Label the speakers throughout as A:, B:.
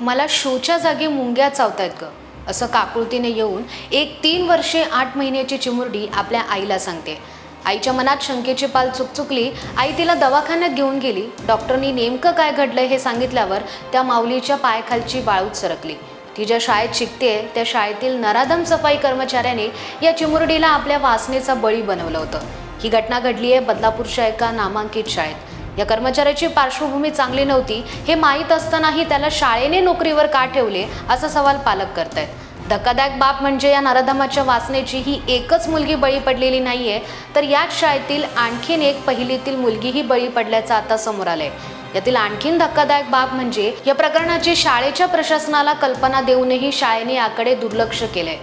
A: मला शोच्या जागी मुंग्या चावतायत ग. असं काकुळतीने येऊन एक तीन वर्षे आठ महिन्याची चिमुरडी आपल्या आईला सांगते. आईच्या मनात शंकेची पाल चुकचुकली आई तिला दवाखान्यात घेऊन गेली. डॉक्टरनी नेमकं काय घडलं हे सांगितल्यावर त्या माऊलीच्या पायाखालची वाळूच सरकली. ती ज्या शाळेत शिकते त्या शाळेतील नराधम सफाई कर्मचाऱ्याने या चिमुरडीला आपल्या वासनेचा बळी बनवलं होतं. ही घटना घडली आहे बदलापूरच्या एका नामांकित शाळेत. या कर्मचाऱ्याची पार्श्वभूमी चांगली नव्हती हे माहीत असतानाही त्याला शाळेने नोकरीवर का ठेवले असा सवाल पालक करतायत. धक्कादायक बाब म्हणजे या नराधमाच्या वासनेची ही एकच मुलगी बळी पडलेली नाहीये तर याच शाळेतील आणखीन एक पहिलीतील मुलगीही बळी पडल्याचं आता समोर आलंय. यातील आणखीन धक्कादायक बाब म्हणजे या प्रकरणाची शाळेच्या प्रशासनाला कल्पना देऊनही शाळेने याकडे दुर्लक्ष केलंय.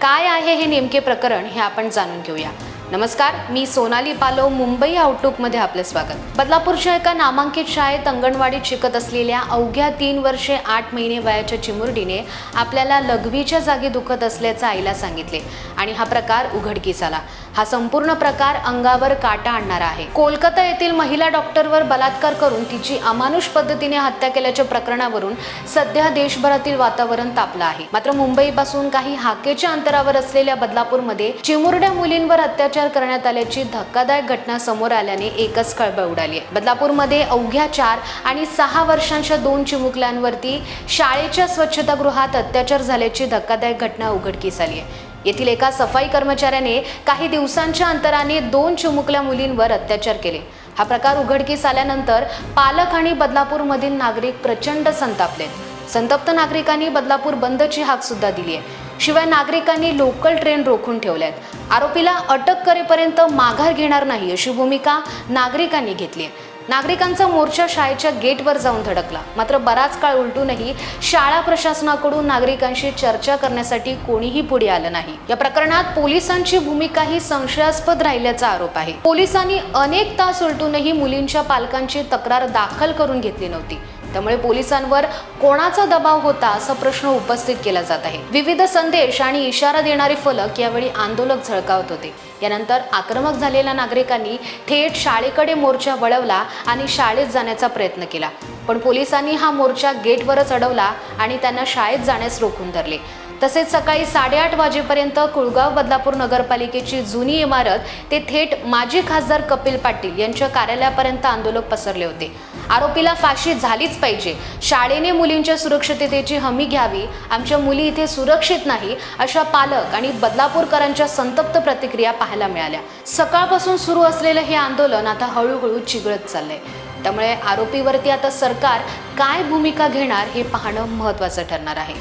A: काय आहे हे नेमके प्रकरण हे आपण जाणून घेऊया. नमस्कार मी सोनाली पालो मुंबई आउटलुकमध्ये आपलं स्वागत. बदलापूरच्या एका नामांकित शाळेत अंगणवाडीत शिकत असलेल्या अवघ्या तीन वर्षे आठ महिने वयाच्या चिमुरडीने आपल्याला लघवीच्या जागी दुखत असल्याचं आईला सांगितले आणि हा प्रकार उघडकीस आला. हा संपूर्ण प्रकार अंगावर काटा आणणारा आहे. कोलकाता येथील महिला डॉक्टरवर बलात्कार करून तिची अमानुष पद्धतीने हत्या केल्याच्या प्रकरणावरून सध्या देशभरातील वातावरण तापलं आहे. मात्र मुंबईपासून काही हाकेच्या अंतरावर असलेल्या बदलापूरमध्ये चिमुरड्या मुलींवर अत्याचार करण्यात आल्याची धक्कादायक घटना समोर आल्याने एकच खळबळ उडाली आहे. बदलापूरमध्ये अवघ्या चार आणि सहा वर्षांच्या दोन चिमुकल्यांवरती शाळेच्या स्वच्छतागृहात अत्याचार झाल्याची धक्कादायक घटना उघडकीस आली आहे. येथील एका सफाई कर्मचाऱ्याने काही दिवसांच्या अंतराने दोन चिमुकल्या मुलींवर अत्याचार केले. हा प्रकार उघडकीस आल्यानंतर पालक आणि बदलापूरमधील नागरिक प्रचंड संतापले संतप्त नागरिकांनी बदलापूर बंदची हाक सुद्धा दिली आहे. शिवाय नागरिकांनी लोकल ट्रेन रोखून ठेवल्यात. आरोपीला अटक करेपर्यंत माघार घेणार नाही अशी भूमिका नागरिकांनी घेतली. आहे नागरिकांचा मोर्चा शाळेच्या गेटवर जाऊन धडकला. मात्र बराच काळ उलटूनही शाळा प्रशासनाकडून नागरिकांशी चर्चा करण्यासाठी कोणीही पुढे आलं नाही. या प्रकरणात पोलिसांची भूमिकाही संशयास्पद राहिल्याचा आरोप आहे. पोलिसांनी अनेक तास उलटूनही मुलींच्या पालकांची तक्रार दाखल करून घेतली नव्हती. त्यामुळे पोलिसांवर कोणाचा दबाव होता असा प्रश्न उपस्थित केला जात आहे. विविध संदेश आणि इशारा देणारे फलक यावेळी आंदोलक झळकावत होते. यानंतर आक्रमक झालेल्या नागरिकांनी थेट शाळेकडे मोर्चा वळवला आणि शाळेत जाण्याचा प्रयत्न केला. पण पोलिसांनी हा मोर्चा गेटवरच अडवला आणि त्यांना शाळेत जाण्यास रोखून धरले. तसेच सकाळी साडेआठ वाजेपर्यंत कुळगाव बदलापूर नगरपालिकेची जुनी इमारत ते थेट माजी खासदार कपिल पाटील यांच्या कार्यालयापर्यंत आंदोलक पसरले होते. आरोपीला फाशी झालीच पाहिजे. शाळेने मुलींच्या सुरक्षिततेची हमी घ्यावी आमच्या मुली इथे सुरक्षित नाही अशा पालक आणि बदलापूरकरांच्या संतप्त प्रतिक्रिया पाहायला मिळाल्या. सकाळपासून सुरू असलेलं हे आंदोलन आता हळूहळू चिघळत चाललंय. त्यामुळे आरोपीवरती आता सरकार काय भूमिका घेणार हे पाहणं महत्त्वाचं ठरणार आहे.